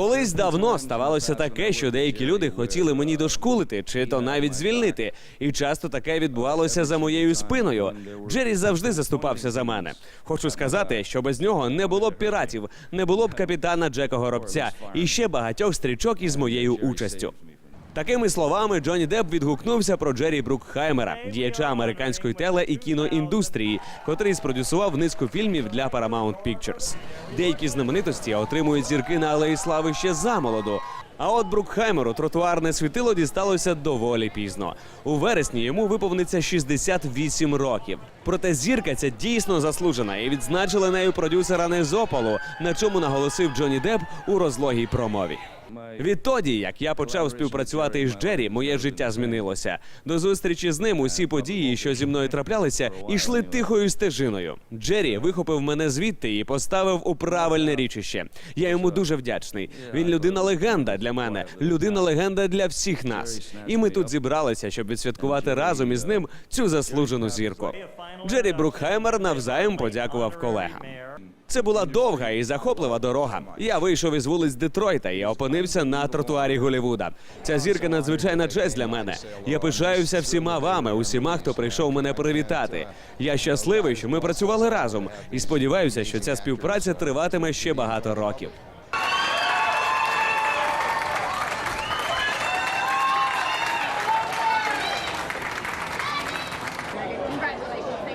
Колись давно ставалося таке, що деякі люди хотіли мені дошкулити чи то навіть звільнити, і часто таке відбувалося за моєю спиною. Джері завжди заступався за мене. Хочу сказати, що без нього не було б піратів, не було б капітана Джека Горобця і ще багатьох стрічок із моєю участю. Такими словами Джонні Депп відгукнувся про Джері Брукхаймера, діяча американської теле і кіноіндустрії, котрий спродюсував низку фільмів для Paramount Pictures. Деякі знаменитості отримують зірки на алеї слави ще замолоду. А от Брукхаймеру тротуарне світило дісталося доволі пізно. У вересні йому виповниться 68 років. Проте зірка ця дійсно заслужена і відзначили нею продюсера Незополу, на чому наголосив Джонні Депп у розлогій промові. Відтоді, як я почав співпрацювати із Джері, моє життя змінилося. До зустрічі з ним усі події, що зі мною траплялися, йшли тихою стежиною. Джері вихопив мене звідти і поставив у правильне річище. Я йому дуже вдячний. Він людина легенда для мене, людина легенда для всіх нас. І ми тут зібралися, щоб відсвяткувати разом із ним цю заслужену зірку. Джері Брукхаймер навзаєм подякував колегам. Це була довга і захоплива дорога. Я вийшов із вулиць Детройта і опинився на тротуарі Голівуда. Ця зірка надзвичайна честь для мене. Я пишаюся всіма вами, усіма, хто прийшов мене привітати. Я щасливий, що ми працювали разом, і сподіваюся, що ця співпраця триватиме ще багато років. Congratulations.